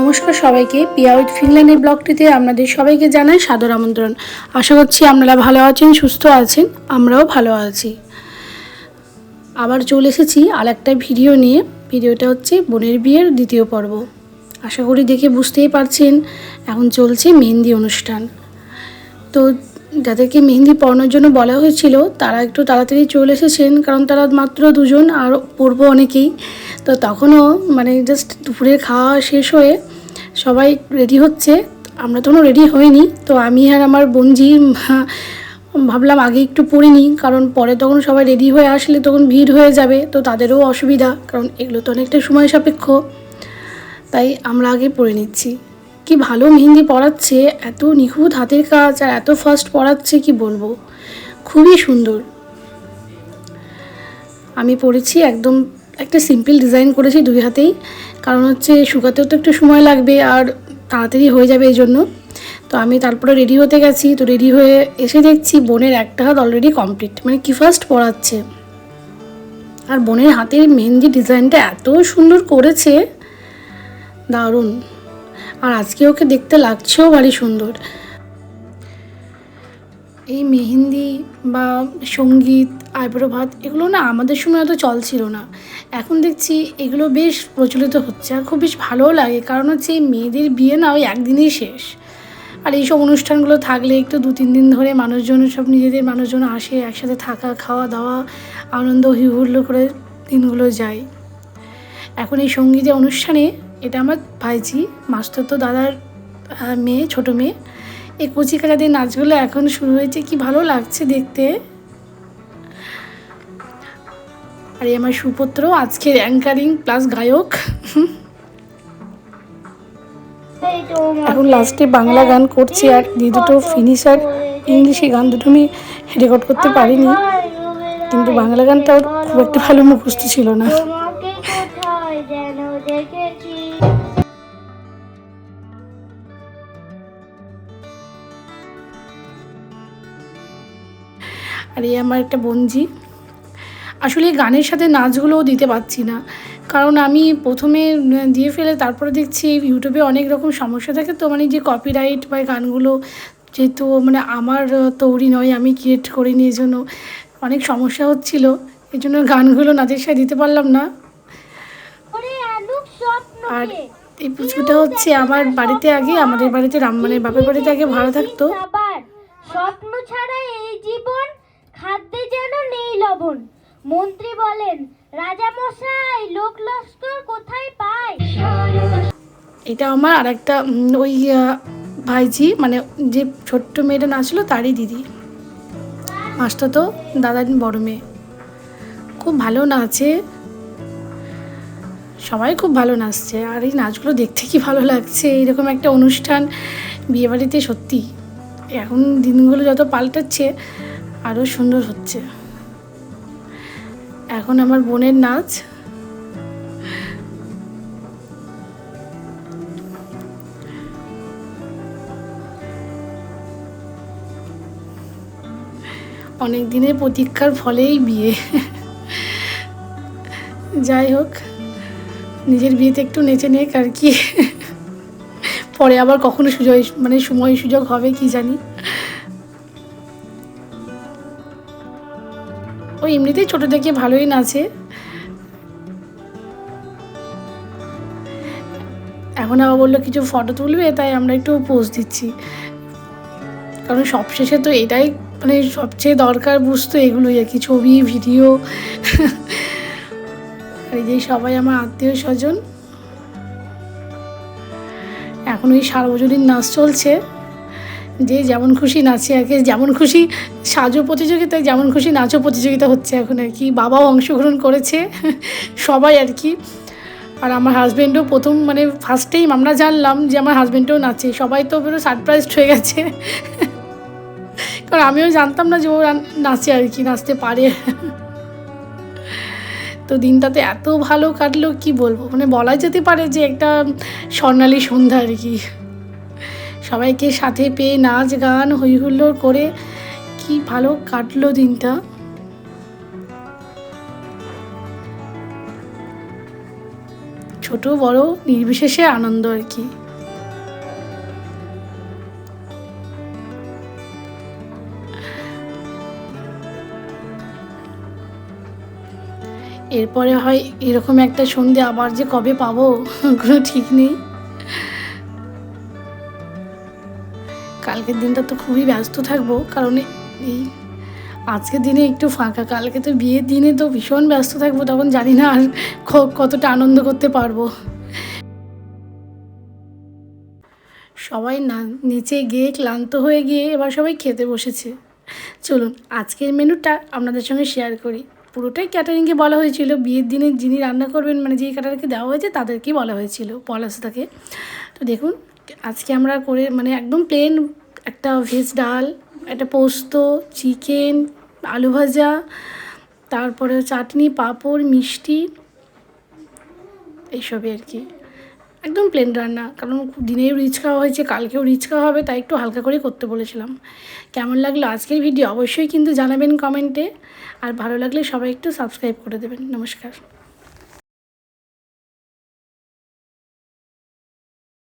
নমস্কার সবাইকে। পিয়া with Finland এই ব্লগটিতে আপনাদের সবাইকে জানাই সাদর আমন্ত্রণ। আশা করছি আপনারা ভালো আছেন, সুস্থ আছেন, আমরাও ভালো আছি। আবার চলে এসেছি আর একটা ভিডিও নিয়ে। ভিডিওটা হচ্ছে বোনের বিয়ের দ্বিতীয় পর্ব। আশা করি দেখে বুঝতেই পারছেন, এখন চলছে মেহেন্দি অনুষ্ঠান। তো যাদেরকে মেহেন্দি পড়ানোর জন্য বলা হয়েছিল, তারা একটু তাড়াতাড়ি চলে এসেছেন, কারণ তারা মাত্র দুজন আর পড়ব অনেকেই। তো তখনও মানে জাস্ট দুপুরে খাওয়া শেষ হয়ে সবাই রেডি হচ্ছে, আমরা তখনও রেডি হইনি, তো আমি আর আমার বঞ্জি ভাবলাম আগে একটু পড়ে নিই, কারণ পরে তখন সবাই রেডি হয়ে আসলে তখন ভিড় হয়ে যাবে, তো তাদেরও অসুবিধা, কারণ এগুলো তো অনেকটা সময় সাপেক্ষ। তাই আমরা আগে পড়ে নিচ্ছি। কি ভালো মেহেন্দি পড়াচ্ছে, এত নিখুঁত হাতের কাজ আর এত ফাস্ট পড়াচ্ছে, কি বলব? খুবই সুন্দর। আমি পড়েছি একদম একটা সিম্পল ডিজাইন করেছি দুই হাতেই। কারণ হচ্ছে শুকাতেও তো একটু সময় লাগবে আর তাড়াতাড়ি হয়ে যাবে এই জন্য। তো আমি তারপরে রেডি হতে গেছি। তো রেডি হয়ে এসে দেখছি বোনের একটা হাত অলরেডি কমপ্লিট মানে কি ফার্স্ট পড়াচ্ছে আর বোনের হাতের মেহেন্দি ডিজাইনটা এত সুন্দর করেছে, দারুণ। আর আজকে ওকে দেখতে লাগছেও ভারী সুন্দর। এই মেহেন্দি বা সংগীত, আইব্রো ভাত, এগুলো না আমাদের সময় অত চল ছিল না। এখন দেখছি এগুলো বেশ প্রচলিত হচ্ছে আর খুব বেশ ভালোও লাগে, কারণ হচ্ছে এই মেয়েদের বিয়ে না ওই একদিনেই শেষ। আর এইসব অনুষ্ঠানগুলো থাকলে একটু দু, তিন দিন ধরে মানুষজন সব নিজেদের মানুষজন আসে, একসাথে থাকা, খাওয়া, দাওয়া, আনন্দ হি হুল্লো করে দিনগুলো যায়। এখন এই সঙ্গীতের অনুষ্ঠানে, এটা আমার ভাইজি মাস্টার তো দাদার মেয়ে, ছোটো মেয়ে এই কচি কাচাদের নাচগুলো এখন শুরু হয়েছে, কি ভালো লাগছে দেখতে। আর এই আমার সুপুত্র, আজকের অ্যাঙ্কারিং প্লাস গায়ক। এখন লাস্টে বাংলা গান করছি আর দি দুটো ফিনিশ আর ইংলিশে গান দুটো আমি রেকর্ড করতে পারিনি। কিন্তু বাংলা গানটাও খুব একটা ভালো মুখস্থ ছিল না। আর এই আমার একটা বঞ্জি। আসলে গানের সাথে নাচগুলোও দিতে পারছি না। কারণ আমি প্রথমে দিয়ে ফেলে তারপরে দেখছি ইউটিউবে অনেক রকম সমস্যা থাকে তো মানে যে কপিরাইট বা গানগুলো যেহেতু মানে আমার তৈরি নয় আমি ক্রিয়েট করিনি এই জন্য অনেক সমস্যা হচ্ছিল। এই জন্য গানগুলো নাচের সাথে দিতে পারলাম না। আর এই পুজোটা হচ্ছে আমার বাড়িতে আগে আমাদের বাড়িতে রাম মানে বাপের বাড়িতে আগে ভাড়া থাকতো। স্বপ্ন ছাড়া এই জীবন খাদ্যে যেন নেই লবণ। মন্ত্রী বলেন রাজা মশাই লোক লস্কর কোথায় পায়? এটা আমার আর একটা ওই ভাইজি মানে যে ছোট্ট মেয়েটা নাচলো তারই দিদি। মাস্টার তো দাদার বড় মেয়ে। খুব ভালো নাচে। সবাই খুব ভালো নাচছে। আর এই নাচগুলো দেখতে কি ভালো লাগছে? এইরকম একটা অনুষ্ঠান বিয়েবাড়িতে সত্যি। এখন দিনগুলো যত পাল্টাচ্ছে আরও সুন্দর হচ্ছে। এখন আমার বোনের নাচ। অনেক দিনের প্রতীক্ষার ফলেই বিয়ে। যাই হোক, নিজের বিয়েতে একটু নেচে নেক আর কি। পরে আবার কখনো সুযোগ মানে সময় সুযোগ হবে, কি জানি। ও এমনিতেই ছোট থেকে ভালোই নাচে। এখন আবার বলল, কিছু ফটো তুলবে? তাই আমরা একটু পোজ দিচ্ছি। কারণ সবশেষে তো এটাই মানে সবচেয়ে দরকার বুঝতো এগুলোই আর কি, ছবি ভিডিও আর এই যে সবাই আমার আত্মীয় স্বজন। এখন ওই সার্বজনীন নাচ চলছে। যে যেমন খুশি নাচে আর কি, যেমন খুশি সাজো প্রতিযোগিতায় যেমন খুশি নাচও প্রতিযোগিতা হচ্ছে এখন আর কি। বাবাও অংশগ্রহণ করেছে, সবাই আর কি। আর আমার হাজব্যান্ডও প্রথম মানে ফার্স্ট টাইম আমরা জানলাম যে আমার হাজব্যান্ডও নাচে, সবাই তো পুরো সারপ্রাইজড হয়ে গেছে। কারণ আমিও জানতাম না যে ও নাচে আর কি, নাচতে পারে। তো দিনটাতে এত ভালো কাটলো, কি বলব? মানে বলাই যেতে পারে যে একটা স্বর্ণালী সন্ধ্যা আর কি। সবাইকে সাথে পেয়ে নাচ গান হইহুল্লোড় করে কি ভালো কাটলো দিনটা। ছোট, বড়, নির্বিশেষে আনন্দ আর কি। এরপরে হয় এরকম একটা সন্ধে, আবার যে কবে পাবো, কোনো ঠিক নেই। কালকের দিনটা তো খুবই ব্যস্ত থাকব, কারণ এই আজকের দিনে একটু ফাঁকা, কালকে তো বিয়ের দিনে তো ভীষণ ব্যস্ত থাকব, তখন জানি না আর কতটা আনন্দ করতে পারব। সবাই না, নিচে গিয়ে ক্লান্ত হয়ে গিয়ে এবার সবাই খেতে বসেছে। চলুন, আজকের মেনুটা আপনাদের সঙ্গে শেয়ার করি। পুরোটাই ক্যাটারিংকে বলা হয়েছিল, বিয়ের দিনে যিনি রান্না করবেন মানে যেই ক্যাটারিংকে দেওয়া হয়েছে, তাদেরকেই বলা হয়েছিল পলাশ তাকে। তো দেখুন, আজকে আমরা করে মানে একদম প্লেন একটা ভেজ ডাল, একটা পোস্ত, চিকেন, আলু ভাজা, তারপরে চাটনি, পাঁপড়, মিষ্টি, এইসবই আর কি। একদম প্লেন রান্না। কারণ দিনেও রিচ খাওয়া হয়েছে, কালকেও রিচ খাওয়া হবে, তাই একটু হালকা করে করতে বলেছিলাম। কেমন লাগল আজকের ভিডিও অবশ্যই কিন্তু জানাবেন কমেন্টে আর ভালো লাগলে সবাই একটু সাবস্ক্রাইব করে দেবেন। নমস্কার।